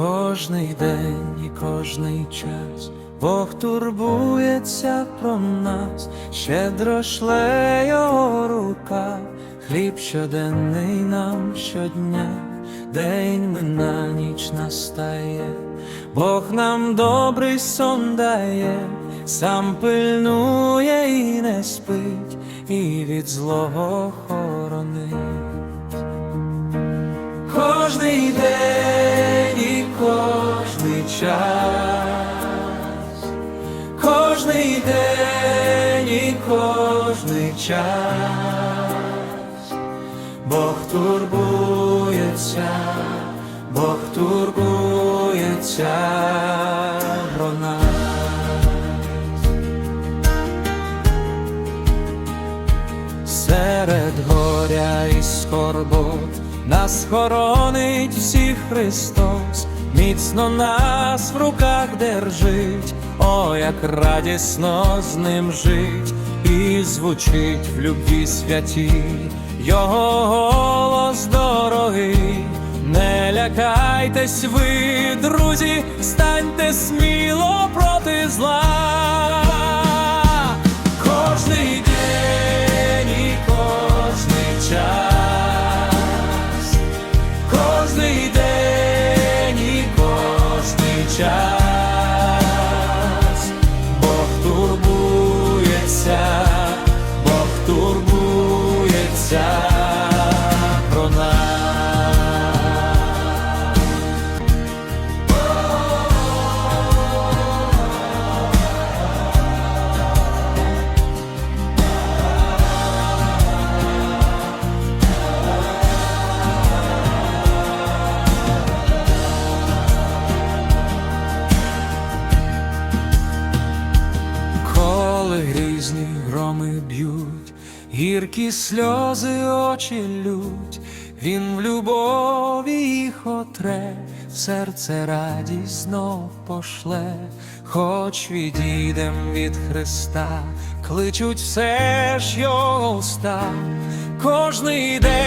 Кожний день і кожний час. Бог турбується про нас, щедро шле його рука, хліб щоденний нам щодня, день мина ніч настає, Бог нам добрий сон дає, сам пильнує і не спить, і від злого хоронить. Кожний день час, кожний день і кожний час, Бог турбується, Бог турбується про нас. Серед горя і скорбот нас хоронить всіх Христос, міцно нас в руках держить, о, як радісно з ним жить, і звучить в любві святі, його голос дорогий. Не лякайтесь ви, друзі, станьте сміло проти зла. Турбується про нас. Коли грізні громи б'ють, гіркі сльози очі лють, він в любові їх отре, серце радісно пошле, хоч відійдем від Христа, кличуть все ж його уста, кожний день